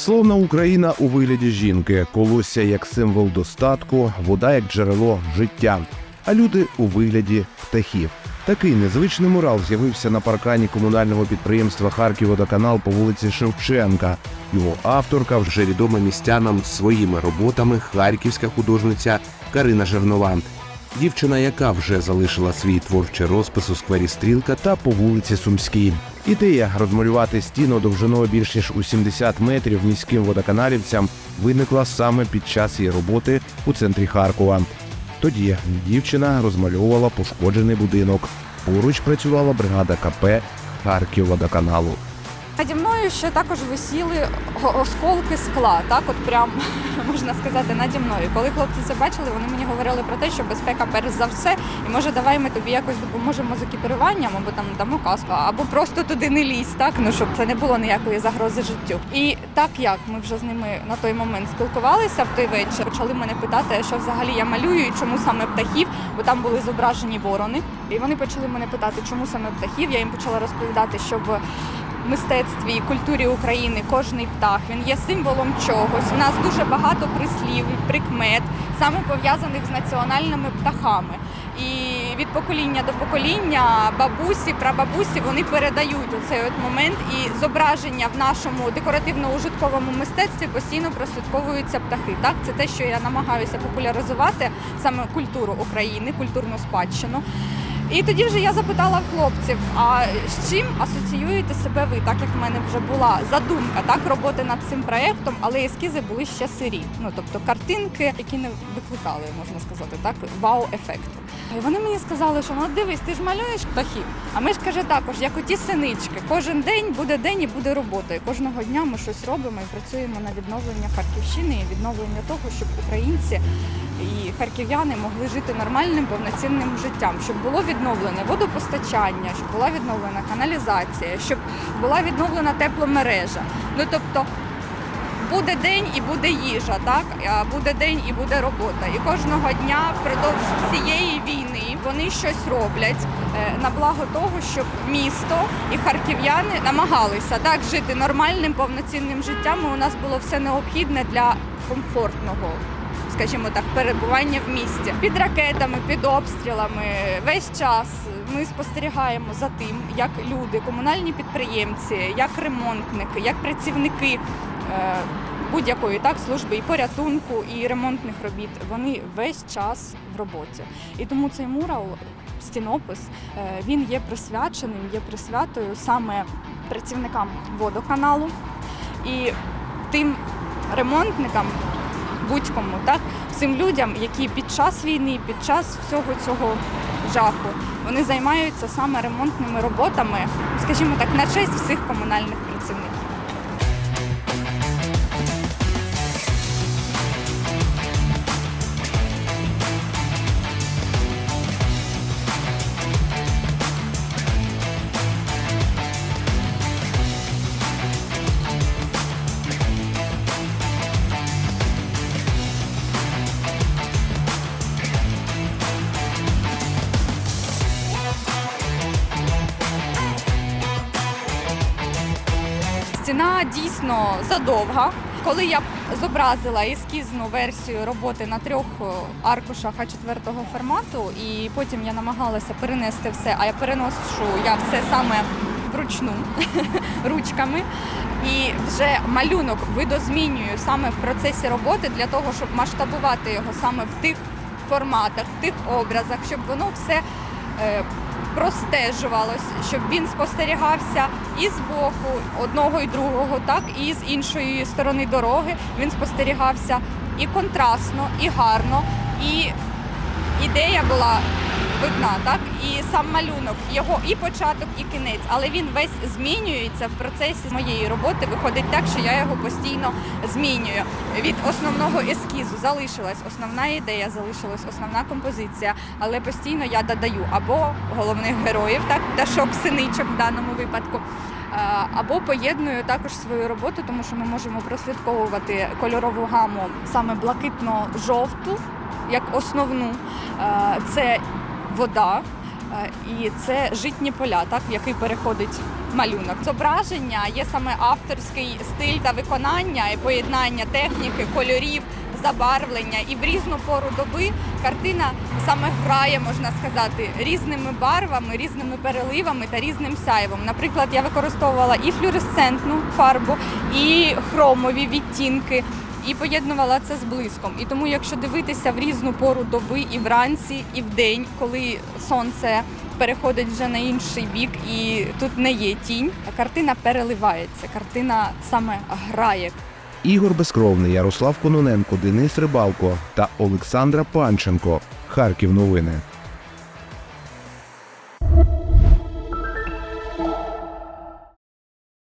Словна Україна у вигляді жінки, колосся як символ достатку, вода як джерело життя, а люди у вигляді птахів. Такий незвичний мурал з'явився на паркані комунального підприємства Харківводоканал по вулиці Шевченка. Його авторка вже відома містянам своїми роботами харківська художниця Карина Жернова. Дівчина, яка вже залишила свій творчий розпис у сквері Стрілка та по вулиці Сумській. Ідея розмалювати стіну довжиною більш ніж у 70 метрів міським водоканалівцям виникла саме під час її роботи у центрі Харкова. Тоді дівчина розмальовувала пошкоджений будинок. Поруч працювала бригада КП Харківводоканалу. Наді мною ще також висіли осколки скла, так от прям можна сказати, наді мною. Коли хлопці це бачили, вони мені говорили про те, що безпека перш за все, і може давай ми тобі якось допоможемо з екіпіруванням, або там дамо каску, або просто туди не лізь, так ну щоб це не було ніякої загрози життю. І так як ми вже з ними на той момент спілкувалися в той вечір, почали мене питати, що взагалі я малюю і чому саме птахів, бо там були зображені ворони. І вони почали мене питати, чому саме птахів. Я їм почала розповідати, що в мистецтві і культурі України кожний птах він є символом чогось. У нас дуже багато прислів, прикмет, саме пов'язаних з національними птахами. І від покоління до покоління бабусі, прабабусі вони передають оцей от момент і зображення в нашому декоративно-ужитковому мистецтві постійно прослідковуються птахи. Так, це те, що я намагаюся популяризувати саме культуру України, культурну спадщину. І тоді вже я запитала хлопців, а з чим асоціюєте себе ви, так як в мене вже була задумка так роботи над цим проєктом, але ескізи були ще сирі. Ну тобто картинки, які не викликали, можна сказати, так вау-ефекту. І вони мені сказали, що ну дивись, ти ж малюєш птахів. А ми ж каже також, як оті синички. Кожен день буде день і буде робота. І кожного дня ми щось робимо і працюємо на відновлення Харківщини і відновлення того, щоб українці і харків'яни могли жити нормальним повноцінним життям, щоб було відновлене водопостачання, щоб була відновлена каналізація, щоб була відновлена тепломережа. Ну тобто буде день і буде їжа, так буде день і буде робота. І кожного дня впродовж всієї війни вони щось роблять е, на благо того, щоб місто і харків'яни намагалися так жити нормальним повноцінним життям. І у нас було все необхідне для комфортного скажімо так, перебування в місті під ракетами, під обстрілами. Весь час ми спостерігаємо за тим, як люди, комунальні підприємці, як ремонтники, як працівники е, будь-якої так служби і порятунку, і ремонтних робіт. Вони весь час в роботі. І тому цей мурал, стінопис, е, він є присвяченим, є присвятою саме працівникам водоканалу і тим ремонтникам, будь-кому, так цим людям, які під час війни, під час всього цього жаху, вони займаються саме ремонтними роботами, скажімо так, на честь всіх комунальних працівників. Стіна дійсно задовга. Коли я зобразила ескізну версію роботи на трьох е, аркушах А4 формату, і потім я намагалася перенести все, а я переношу я все саме вручну ручками. І вже малюнок видозмінюю саме в процесі роботи для того, щоб масштабувати його саме в тих форматах, в тих образах, щоб воно все простежувалось, щоб він спостерігався і з боку одного і другого, так і з іншої сторони дороги. Він спостерігався і контрастно, і гарно, і ідея була видна, так і сам малюнок, його і початок, і кінець, але він весь змінюється в процесі моєї роботи. Виходить так, що я його постійно змінюю. Від основного ескізу залишилась основна ідея, залишилась основна композиція, але постійно я додаю або головних героїв, так пташок, синичок в даному випадку. Або поєдную також свою роботу, тому що ми можемо прослідковувати кольорову гаму саме блакитно-жовту, як основну. Це вода, Е, І це житні поля, так, в який переходить малюнок. Зображення є саме авторський стиль та виконання і поєднання техніки, кольорів, забарвлення. І в різну пору доби картина саме грає, можна сказати, різними барвами, різними переливами та різним сяйвом. Наприклад, я використовувала і флюоресцентну фарбу, і хромові відтінки. І поєднувала це з блиском. І тому, якщо дивитися в різну пору доби, і вранці, і вдень, коли сонце переходить вже на інший бік, і тут не є тінь, картина переливається, картина саме грає. Ігор Безкровний, Ярослав Кононенко, Денис Рибалко та Олександра Панченко. Харків новини.